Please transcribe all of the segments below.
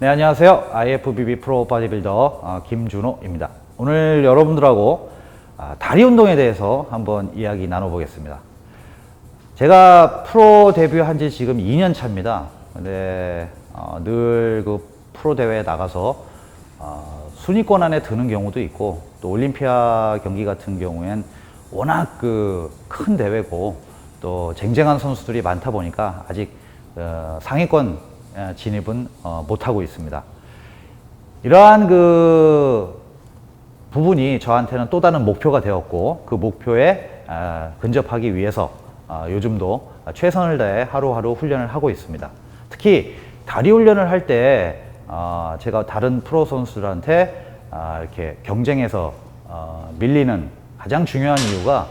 네, 안녕하세요. IFBB 프로 바디빌더 어, 김준호입니다. 오늘 여러분들하고 아, 다리 운동에 대해서 한번 이야기 나눠보겠습니다. 제가 프로 데뷔한 지 지금 2년 차입니다. 근데 어, 늘그 프로 대회에 나가서 어, 순위권 안에 드는 경우도 있고 또 올림피아 경기 같은 경우엔 워낙 그 큰 대회고 또 쟁쟁한 선수들이 많다 보니까 아직 어, 상위권 어, 진입은 어, 못하고 있습니다. 이러한 그 부분이 저한테는 또 다른 목표가 되었고 그 목표에 아, 근접하기 위해서 아, 요즘도 최선을 다해 하루하루 훈련을 하고 있습니다. 특히 다리 훈련을 할때 아, 제가 다른 프로 선수들한테 아, 이렇게 경쟁에서 어, 밀리는 가장 중요한 이유가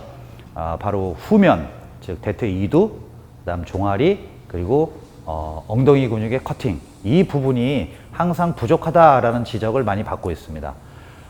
아, 바로 후면 즉 대퇴 이두 그다음 종아리 그리고 어, 엉덩이 근육의 커팅 이 부분이 항상 부족하다라는 지적을 많이 받고 있습니다.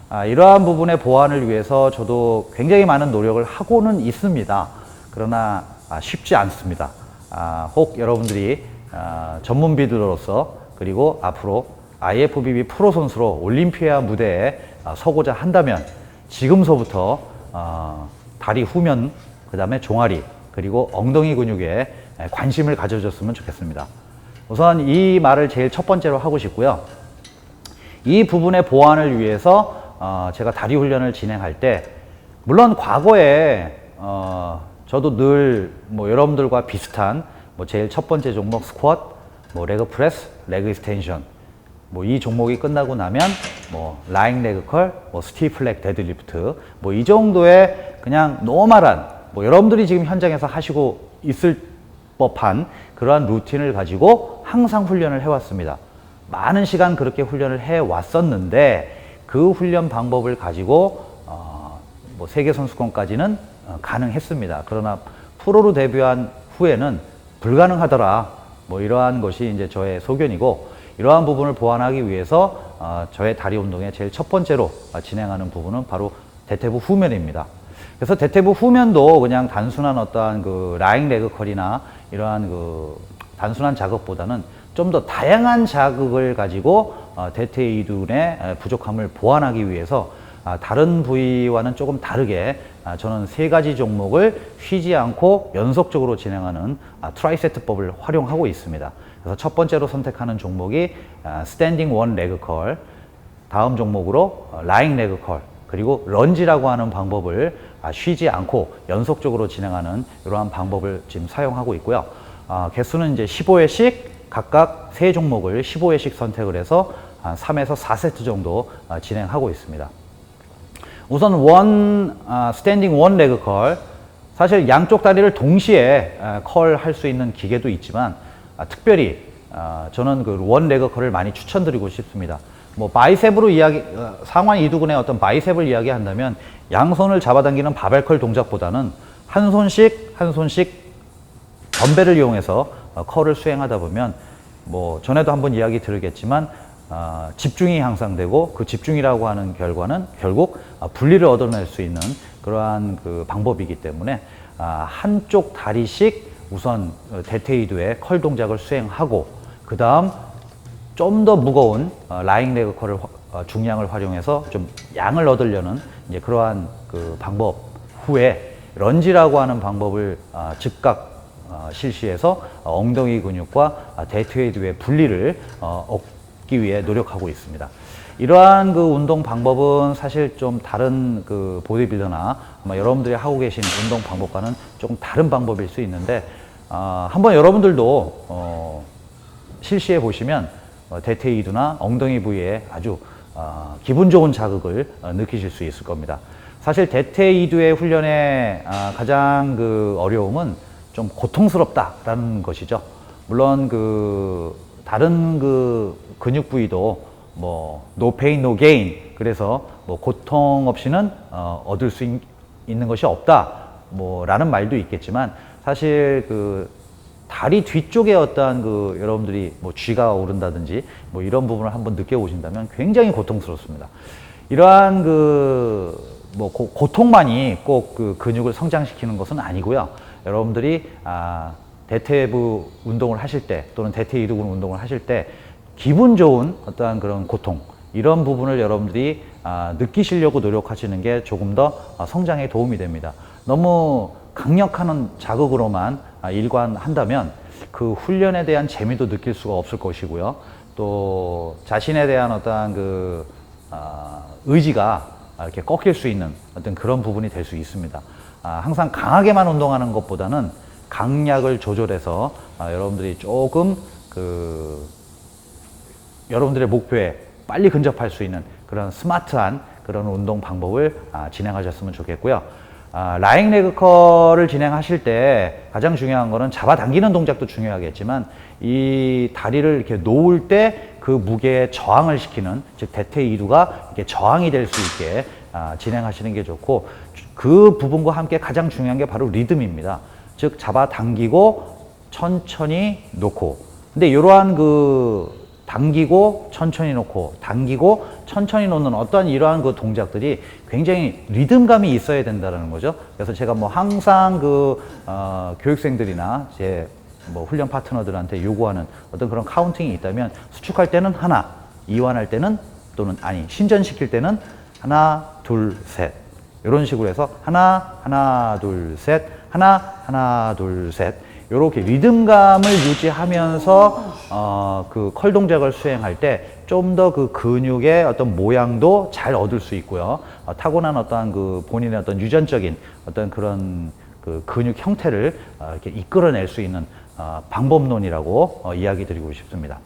아, 이러한 부분의 보완을 위해서 저도 굉장히 많은 노력을 하고는 있습니다. 그러나 아, 쉽지 않습니다. 아, 혹 여러분들이 아, 전문비들로서 그리고 앞으로 IFBB 프로 선수로 올림피아 무대에 아, 서고자 한다면 지금서부터 어, 다리 후면 그 다음에 종아리 그리고 엉덩이 근육에 관심을 가져줬으면 좋겠습니다. 우선 이 말을 제일 첫 번째로 하고 싶고요. 이 부분의 보완을 위해서 어, 제가 다리 훈련을 진행할 때 물론 과거에 어, 저도 늘 뭐 여러분들과 비슷한 뭐 제일 첫 번째 종목 스쿼트, 뭐 레그 프레스, 레그 익스텐션 뭐 이 종목이 끝나고 나면 뭐 라잉 레그 컬, 뭐 스티플렉 데드리프트 뭐 이 정도의 그냥 노멀한 뭐 여러분들이 지금 현장에서 하시고 있을 법한 그러한 루틴을 가지고 항상 훈련을 해왔습니다. 많은 시간 그렇게 훈련을 해 왔었는데 그 훈련 방법을 가지고 어, 뭐 세계 선수권까지는 어, 가능했습니다. 그러나 프로로 데뷔한 후에는 불가능하더라. 뭐 이러한 것이 이제 저의 소견이고 이러한 부분을 보완하기 위해서 어, 저의 다리 운동의 제일 첫 번째로 어, 진행하는 부분은 바로 대퇴부 후면입니다. 그래서 대퇴부 후면도 그냥 단순한 어떠한 그 라잉 레그 컬이나 이러한 그 단순한 작업보다는 좀 더 다양한 자극을 가지고 어, 대퇴 이둔의 부족함을 보완하기 위해서 아, 다른 부위와는 조금 다르게 아, 저는 세 가지 종목을 쉬지 않고 연속적으로 진행하는 아, 트라이세트법을 활용하고 있습니다. 그래서 첫 번째로 선택하는 종목이 아, 스탠딩 원 레그 컬, 다음 종목으로 어, 라잉 레그 컬, 그리고 런지라고 하는 방법을 아, 쉬지 않고 연속적으로 진행하는 이러한 방법을 지금 사용하고 있고요. 아, 개수는 이제 15회씩 각각 세 종목을 15회씩 선택을 해서 한 3에서 4세트 정도 아, 진행하고 있습니다. 우선 원 아, 스탠딩 원 레그 컬 사실 양쪽 다리를 동시에 아, 컬할 수 있는 기계도 있지만 아, 특별히 아, 저는 그 원 레그 컬을 많이 추천드리고 싶습니다. 뭐 바이셉으로 이야기 어, 상완 이두근의 어떤 바이셉을 이야기한다면 양손을 잡아당기는 바벨 컬 동작보다는 한 손씩 한 손씩 덤벨을 이용해서 어, 컬을 수행하다 보면 뭐 전에도 한번 이야기 들으겠지만 아, 집중이 향상 되고 그 집중이라고 하는 결과는 결국 아, 분리를 얻어낼 수 있는 그러한 그 방법이기 때문에 아, 한쪽 다리씩 우선 어, 데테이드의 컬 동작을 수행하고 그 다음 좀 더 무거운 어, 라잉 레그 컬을 화- 어, 중량을 활용해서 좀 양을 얻으려는 이제 그러한 그 방법 후에 런지라고 하는 방법을 아, 즉각 어, 실시해서 어, 엉덩이 근육과 아, 데트웨이드의 분리를 어, 얻기 위해 노력하고 있습니다. 이러한 그 운동 방법은 사실 좀 다른 그 보디빌더나 아마 여러분들이 하고 계신 운동 방법과는 조금 다른 방법일 수 있는데 아, 한번 여러분들도 어, 실시해 보시면 어, 대퇴이두나 엉덩이 부위에 아주 어, 기분 좋은 자극을 어, 느끼실 수 있을 겁니다. 사실 대퇴이두의 훈련의 아, 가장 그 어려움은 좀 고통스럽다라는 것이죠. 물론 그 다른 그 근육 부위도 뭐 no pain 그래서 뭐 고통 없이는 어, 얻을 수 있, 있는 것이 없다 뭐라는 말도 있겠지만 사실 그 다리 뒤쪽에 어떠한 그 여러분들이 뭐 쥐가 오른다든지 뭐 이런 부분을 한번 느껴보신다면 굉장히 고통스럽습니다. 이러한 그 뭐 고통만이 꼭 그 근육을 성장시키는 것은 아니고요. 여러분들이 아 대퇴부 운동을 하실 때 또는 대퇴 이두근 운동을 하실 때 기분 좋은 어떠한 그런 고통 이런 부분을 여러분들이 아, 느끼시려고 노력하시는 게 조금 더 아, 성장에 도움이 됩니다. 너무 강력한 자극으로만 아, 일관한다면 그 훈련에 대한 재미도 느낄 수가 없을 것이고요. 또 자신에 대한 어떠한 그 아, 의지가 이렇게 꺾일 수 있는 어떤 그런 부분이 될 수 있습니다. 아, 항상 강하게만 운동하는 것보다는 강약을 조절해서 아, 여러분들이 조금 그 여러분들의 목표에 빨리 근접할 수 있는 그런 스마트한 그런 운동 방법을 아, 진행하셨으면 좋겠고요. 아, 라잉 레그컬을 진행하실 때 가장 중요한 거는 잡아당기는 동작도 중요하겠지만 이 다리를 이렇게 놓을 때 그 무게에 저항을 시키는 즉 대퇴 이두가 이렇게 저항이 될 수 있게 아, 진행하시는 게 좋고 그 부분과 함께 가장 중요한 게 바로 리듬입니다. 즉 잡아당기고 천천히 놓고 근데 이러한 그 당기고 천천히 놓고 당기고 천천히 놓는 어떠한 이러한 그 동작들이 굉장히 리듬감이 있어야 된다는 거죠. 그래서 제가 뭐 항상 그 어, 교육생들이나 제 뭐 훈련 파트너들한테 요구하는 어떤 그런 카운팅이 있다면 수축할 때는 하나, 이완할 때는 또는 아니 신전시킬 때는 하나, 둘, 셋. 이런 식으로 해서 하나, 하나, 둘, 셋, 하나, 하나, 둘, 셋 이렇게 리듬감을 유지하면서 어, 그컬 동작을 수행할 때 좀 더 그 근육의 어떤 모양도 잘 얻을 수 있고요. 어, 타고난 어떠한 그 본인의 어떤 유전적인 어떤 그런 그 근육 형태를 어, 이렇게 이끌어낼 수 있는 어, 방법론이라고 어, 이야기 드리고 싶습니다.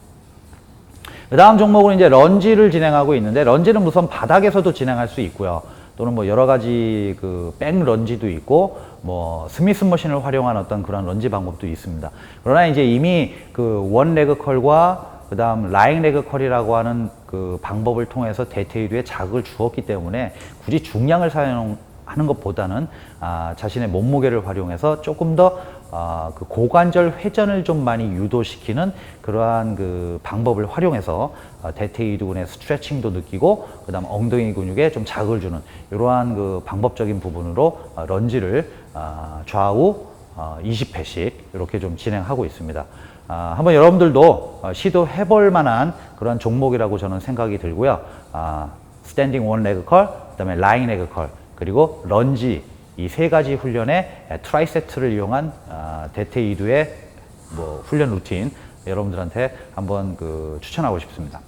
그 다음 종목은 이제 런지를 진행하고 있는데 런지는 우선 바닥에서도 진행할 수 있고요. 또는 뭐 여러 가지 그 백 런지도 있고 뭐 스미스 머신을 활용한 어떤 그런 런지 방법도 있습니다. 그러나 이제 이미 그 원 레그 컬과 그 다음 라잉 레그 컬이라고 하는 그 방법을 통해서 대퇴이두에 자극을 주었기 때문에 굳이 중량을 사용하는 것보다는 아, 자신의 몸무게를 활용해서 조금 더 아, 그 고관절 회전을 좀 많이 유도시키는 그러한 그 방법을 활용해서 아, 대퇴이두근의 스트레칭도 느끼고 그다음 엉덩이 근육에 좀 자극을 주는 이러한 그 방법적인 부분으로 아, 런지를 아, 좌우 아, 20회씩 이렇게 좀 진행하고 있습니다. 아, 한번 여러분들도 어, 시도해 볼 만한 그런 종목이라고 저는 생각이 들고요. 아, 스탠딩 원 레그 컬, 그다음에 라인 레그 컬, 그리고 런지 이 세 가지 훈련에 트라이세트를 이용한 아, 대퇴 이두의 뭐 훈련 루틴 여러분들한테 한번 그 추천하고 싶습니다.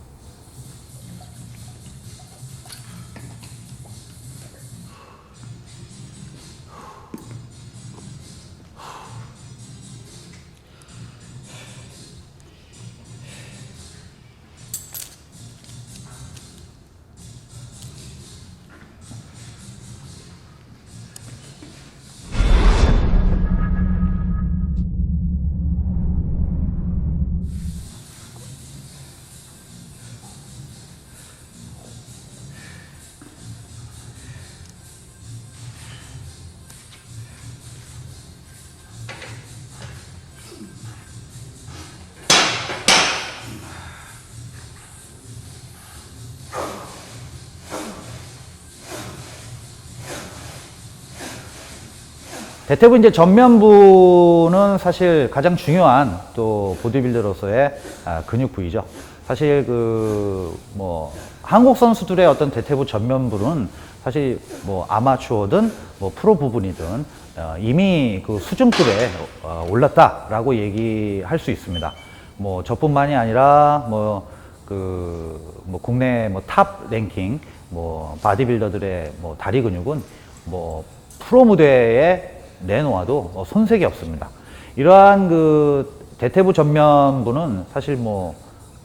대퇴부 이제 전면부는 사실 가장 중요한 또 보디빌더로서의 아, 근육 부위죠. 사실 그 뭐 한국 선수들의 어떤 대퇴부 전면부는 사실 뭐 아마추어든 뭐 프로 부분이든 어, 이미 그 수준급에 어, 올랐다라고 얘기할 수 있습니다. 뭐 저뿐만이 아니라 뭐그 뭐 국내 뭐 탑 랭킹 뭐 바디빌더들의 뭐 다리 근육은 뭐 프로 무대에 내놓아도 어, 손색이 없습니다. 이러한 그 대퇴부 전면부는 사실 뭐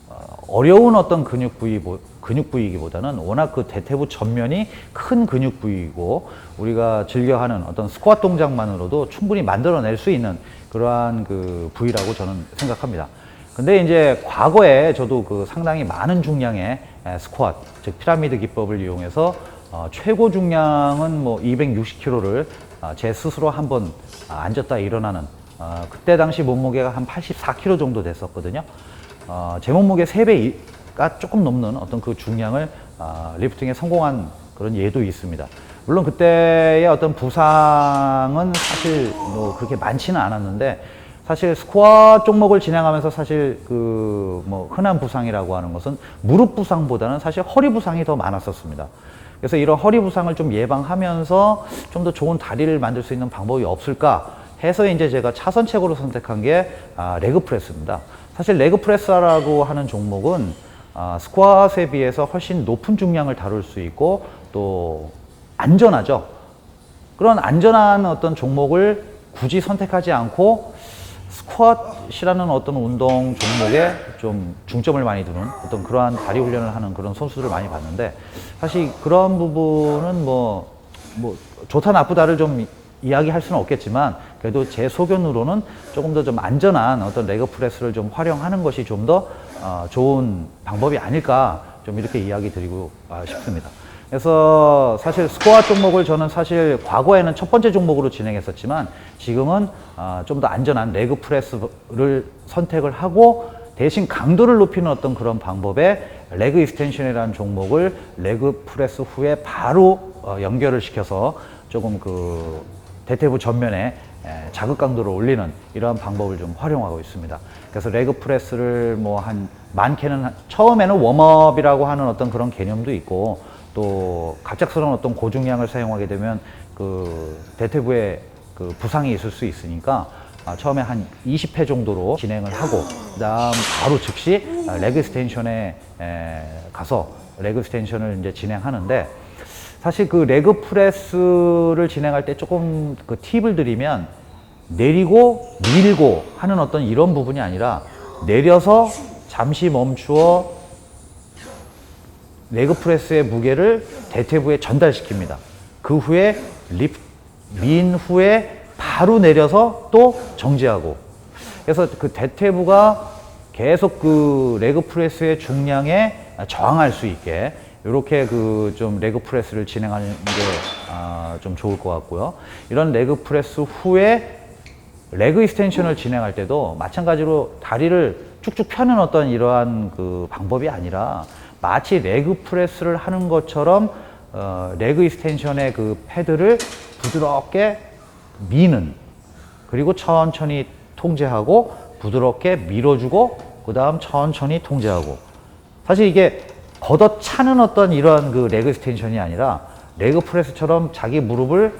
어, 어려운 어떤 근육 부위 근육 부위이기보다는 워낙 그 대퇴부 전면이 큰 근육 부위이고 우리가 즐겨 하는 어떤 스쿼트 동작만으로도 충분히 만들어낼 수 있는 그러한 그 부위라고 저는 생각합니다. 근데 이제 과거에 저도 그 상당히 많은 중량의 에, 스쿼트, 즉 피라미드 기법을 이용해서 어, 최고 중량은 뭐 260kg를 어, 제 스스로 한번 아, 앉았다 일어나는 어, 그때 당시 몸무게가 한 84kg 정도 됐었거든요. 어, 제 몸무게 3배가 조금 넘는 어떤 그 중량을 어, 리프팅에 성공한 그런 예도 있습니다. 물론 그때의 어떤 부상은 사실 뭐 그렇게 많지는 않았는데 사실 스쿼트 종목을 진행하면서 사실 그 뭐 흔한 부상이라고 하는 것은 무릎 부상보다는 사실 허리 부상이 더 많았었습니다. 그래서 이런 허리 부상을 좀 예방하면서 좀 더 좋은 다리를 만들 수 있는 방법이 없을까 해서 이제 제가 차선책으로 선택한 게 아, 레그 프레스입니다. 사실 레그 프레스라고 하는 종목은 아, 스쿼트에 비해서 훨씬 높은 중량을 다룰 수 있고 또 안전하죠. 그런 안전한 어떤 종목을 굳이 선택하지 않고 스쿼트이라는 어떤 운동 종목에 좀 중점을 많이 두는 어떤 그러한 다리 훈련을 하는 그런 선수들을 많이 봤는데 사실 그런 부분은 뭐, 뭐 좋다 나쁘다를 좀 이야기할 수는 없겠지만 그래도 제 소견으로는 조금 더 좀 안전한 어떤 레그 프레스를 좀 활용하는 것이 좀더 어, 좋은 방법이 아닐까 좀 이렇게 이야기 드리고 아, 싶습니다. 그래서 사실 스코어 종목을 저는 사실 과거에는 첫 번째 종목으로 진행했었지만 지금은 아, 좀더 안전한 레그 프레스를 선택을 하고 대신 강도를 높이는 어떤 그런 방법에 레그 익스텐션이라는 종목을 레그 프레스 후에 바로 어, 연결을 시켜서 조금 그 대퇴부 전면에 에, 자극 강도를 올리는 이러한 방법을 좀 활용하고 있습니다. 그래서 레그 프레스를 뭐 한 많게는 한- 처음에는 웜업이라고 하는 어떤 그런 개념도 있고 또 갑작스러운 어떤 고중량을 사용하게 되면 그 대퇴부에 그 부상이 있을 수 있으니까 아, 처음에 한 20회 정도로 진행을 하고 그다음 바로 즉시 아, 레그 스텐션에 에, 가서 레그 스텐션을 이제 진행하는데 사실 그 레그 프레스를 진행할 때 조금 그 팁을 드리면 내리고 밀고 하는 어떤 이런 부분이 아니라 내려서 잠시 멈추어 레그 프레스의 무게를 대퇴부에 전달시킵니다. 그 후에 립, 민 후에 바로 내려서 또 정지하고. 그래서 그 대퇴부가 계속 그 레그 프레스의 중량에 저항할 수 있게 이렇게 그 좀 레그 프레스를 진행하는 게좀 좋을 것 같고요. 이런 레그 프레스 후에 레그 익스텐션을 진행할 때도 마찬가지로 다리를 쭉쭉 펴는 어떤 이러한 그 방법이 아니라 마치 레그 프레스를 하는 것처럼 어, 레그 익스텐션의 그 패드를 부드럽게 미는 그리고 천천히 통제하고 부드럽게 밀어주고 그 다음 천천히 통제하고. 사실 이게 걷어차는 어떤 이런 그 레그 스텐션이 아니라 레그 프레스처럼 자기 무릎을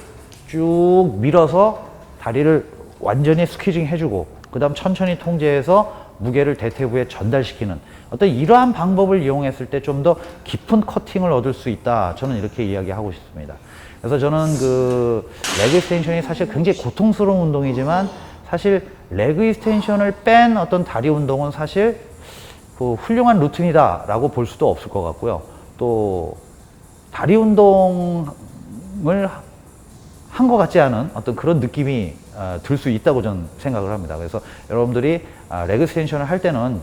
쭉 밀어서 다리를 완전히 스퀴징 해주고 그 다음 천천히 통제해서 무게를 대퇴부에 전달시키는 어떤 이러한 방법을 이용했을 때 좀 더 깊은 커팅을 얻을 수 있다 저는 이렇게 이야기하고 싶습니다 그래서 저는 그 레그 스텐션이 사실 굉장히 고통스러운 운동이지만 사실 레그 익스텐션을 뺀 어떤 다리 운동은 사실 그 훌륭한 루틴이다라고 볼 수도 없을 것 같고요. 또 다리 운동을 한 것 같지 않은 어떤 그런 느낌이 어, 들수 있다고 저는 생각을 합니다. 그래서 여러분들이 아, 레그 스텐션을 할 때는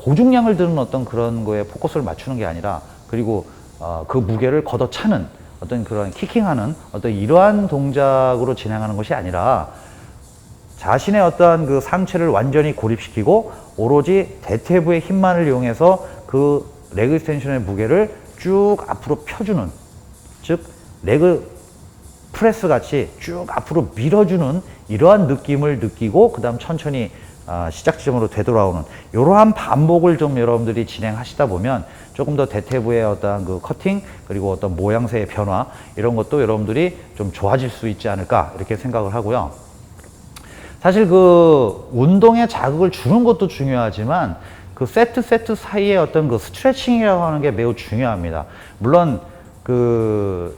고중량을 드는 어떤 그런 거에 포커스를 맞추는 게 아니라 그리고 어, 그 무게를 걷어차는 어떤 그런 키킹하는 어떤 이러한 동작으로 진행하는 것이 아니라 자신의 어떠한 그 상체를 완전히 고립시키고 오로지 대퇴부의 힘만을 이용해서 그 레그 스텐션의 무게를 쭉 앞으로 펴주는 즉 레그 프레스 같이 쭉 앞으로 밀어주는 이러한 느낌을 느끼고 그 다음 천천히 아, 시작 지점으로 되돌아오는 이러한 반복을 좀 여러분들이 진행하시다 보면 조금 더 대퇴부의 어떤 그 커팅 그리고 어떤 모양새의 변화 이런 것도 여러분들이 좀 좋아질 수 있지 않을까 이렇게 생각을 하고요. 사실 그 운동에 자극을 주는 것도 중요하지만 그 세트 세트 사이에 어떤 그 스트레칭이라고 하는 게 매우 중요합니다. 물론 그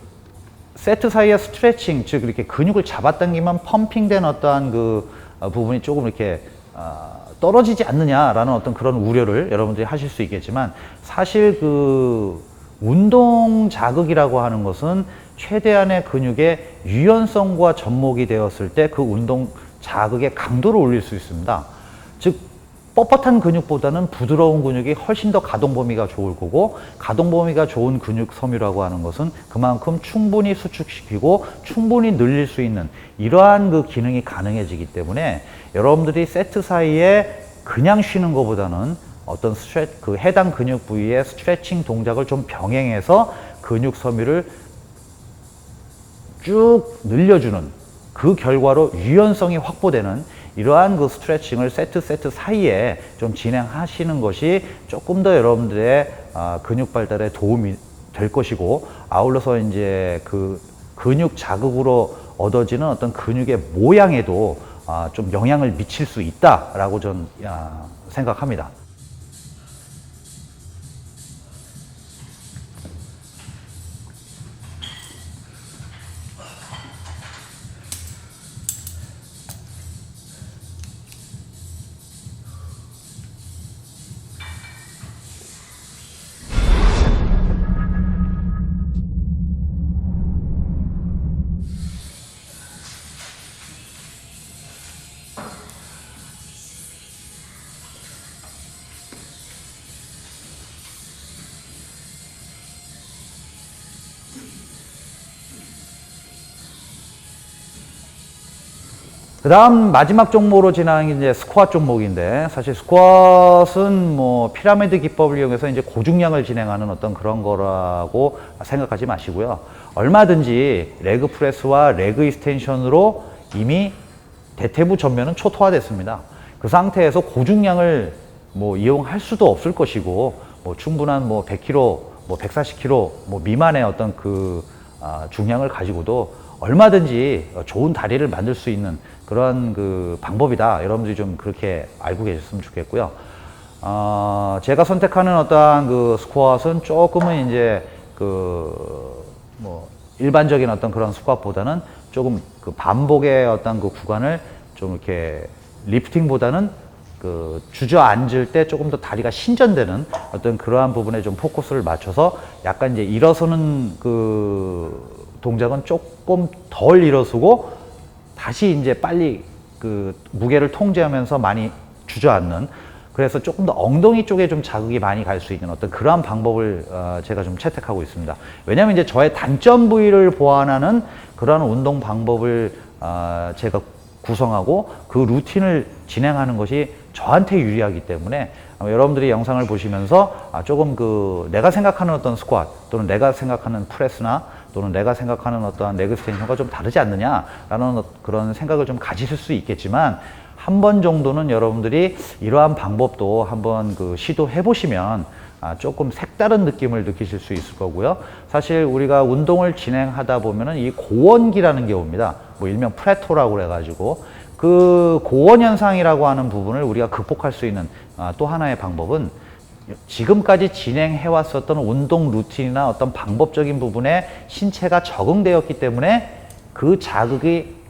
세트 사이의 스트레칭, 즉 이렇게 근육을 잡아당기면 펌핑된 어떠한 그 어, 부분이 조금 이렇게 어, 떨어지지 않느냐라는 어떤 그런 우려를 여러분들이 하실 수 있겠지만 사실 그 운동 자극이라고 하는 것은 최대한의 근육의 유연성과 접목이 되었을 때 그 운동 자극의 강도를 올릴 수 있습니다. 즉 뻣뻣한 근육보다는 부드러운 근육이 훨씬 더 가동 범위가 좋을 거고 가동 범위가 좋은 근육 섬유라고 하는 것은 그만큼 충분히 수축시키고 충분히 늘릴 수 있는 이러한 그 기능이 가능해지기 때문에 여러분들이 세트 사이에 그냥 쉬는 것보다는 어떤 스트레 그 해당 근육 부위의 스트레칭 동작을 좀 병행해서 근육 섬유를 쭉 늘려주는 그 결과로 유연성이 확보되는 이러한 그 스트레칭을 세트 세트 사이에 좀 진행하시는 것이 조금 더 여러분들의 아, 근육 발달에 도움이 될 것이고 아울러서 이제 그 근육 자극으로 얻어지는 어떤 근육의 모양에도 아, 좀 영향을 미칠 수 있다라고 전 아, 생각합니다. 그 다음 마지막 종목으로 진행하는 게 이제 스쿼트 종목인데 사실 스쿼트는 뭐 피라미드 기법을 이용해서 이제 고중량을 진행하는 어떤 그런 거라고 생각하지 마시고요. 얼마든지 레그 프레스와 레그 익스텐션으로 이미 대퇴부 전면은 초토화됐습니다. 그 상태에서 고중량을 뭐 이용할 수도 없을 것이고 뭐 충분한 뭐 100kg, 뭐 140kg 뭐 미만의 어떤 그 아, 중량을 가지고도 얼마든지 좋은 다리를 만들 수 있는 그런 그 방법이다. 여러분들이 좀 그렇게 알고 계셨으면 좋겠고요. 어, 제가 선택하는 어떠한 그 스쿼트는 조금은 이제 그 뭐 일반적인 어떤 그런 스쿼트보다는 조금 그 반복의 어떤 그 구간을 좀 이렇게 리프팅보다는 그 주저앉을 때 조금 더 다리가 신전되는 어떤 그러한 부분에 좀 포커스를 맞춰서 약간 이제 일어서는 그 동작은 조금 덜 일어서고 다시 이제 빨리 그 무게를 통제하면서 많이 주저앉는 그래서 조금 더 엉덩이 쪽에 좀 자극이 많이 갈 수 있는 어떤 그러한 방법을 어, 제가 좀 채택하고 있습니다. 왜냐하면 이제 저의 단점 부위를 보완하는 그러한 운동 방법을 어, 제가 구성하고 그 루틴을 진행하는 것이 저한테 유리하기 때문에 여러분들이 영상을 보시면서 아, 조금 그 내가 생각하는 어떤 스쿼트 또는 내가 생각하는 프레스나 또는 내가 생각하는 어떠한 레그 스텐션과 좀 다르지 않느냐라는 어- 그런 생각을 좀 가지실 수 있겠지만 한 번 정도는 여러분들이 이러한 방법도 한번 그 시도해 보시면 아, 조금 색다른 느낌을 느끼실 수 있을 거고요. 사실 우리가 운동을 진행하다 보면은 이 고원기라는 게 옵니다. 뭐 일명 프레토라고 그래가지고 그 고원 현상이라고 하는 부분을 우리가 극복할 수 있는 아, 또 하나의 방법은 지금까지 진행해 왔었던 운동 루틴이나 어떤 방법적인 부분에 신체가 적응되었기 때문에 그 자극이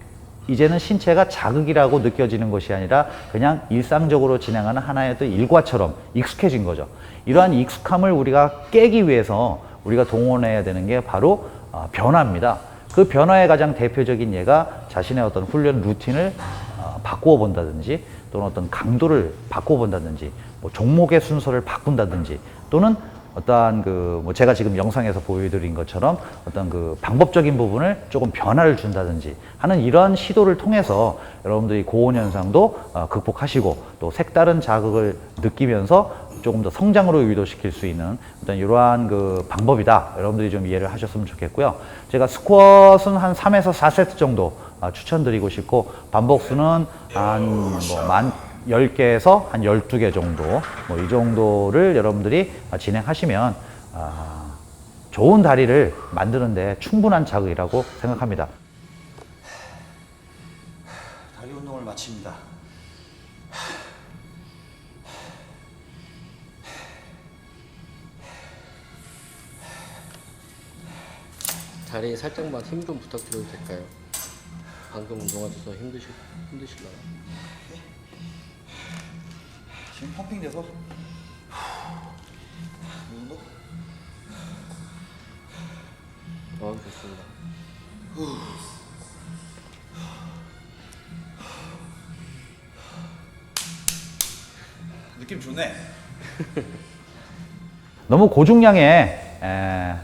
이제는 신체가 자극이라고 느껴지는 것이 아니라 그냥 일상적으로 진행하는 하나의 또 일과처럼 익숙해진 거죠. 이러한 익숙함을 우리가 깨기 위해서 우리가 동원해야 되는 게 바로 어, 변화입니다. 그 변화의 가장 대표적인 예가 자신의 어떤 훈련 루틴을 어, 바꾸어 본다든지 또는 어떤 강도를 바꾸어 본다든지 뭐 종목의 순서를 바꾼다든지 또는 어떠한 그 뭐 제가 지금 영상에서 보여드린 것처럼 어떤 그 방법적인 부분을 조금 변화를 준다든지 하는 이러한 시도를 통해서 여러분들이 고온 현상도 어, 극복하시고 또 색다른 자극을 느끼면서 조금 더 성장으로 유도시킬 수 있는 어떤 이러한 그 방법이다. 여러분들이 좀 이해를 하셨으면 좋겠고요. 제가 스쿼트는 한 3에서 4세트 정도 아, 추천드리고 싶고 반복수는 한뭐만 10개에서 한 12개 정도 뭐 이 정도를 여러분들이 아, 진행하시면 아, 좋은 다리를 만드는데 충분한 자극이라고 생각합니다. 다리 운동을 마칩니다. 다리에 살짝만 힘 좀 부탁드려도 될까요? 방금 운동하셔서 힘드시, 힘드실라요? 지금 펌핑돼서 후, 이 정도? 어, 좋습니다. 느낌 좋네. 너무 고중량에 에,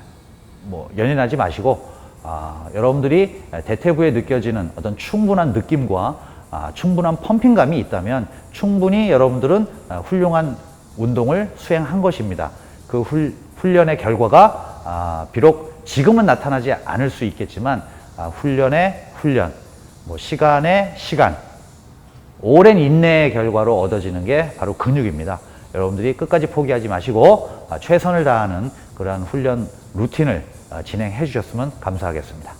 뭐 연연하지 마시고 아, 여러분들이 대퇴부에 느껴지는 어떤 충분한 느낌과 아, 충분한 펌핑감이 있다면 충분히 여러분들은 아, 훌륭한 운동을 수행한 것입니다. 그 훌, 훈련의 결과가 아, 비록 지금은 나타나지 않을 수 있겠지만 아, 훈련의 훈련, 뭐 시간의 시간, 오랜 인내의 결과로 얻어지는 게 바로 근육입니다. 여러분들이 끝까지 포기하지 마시고 아, 최선을 다하는 그러한 훈련 루틴을 아, 진행해 주셨으면 감사하겠습니다.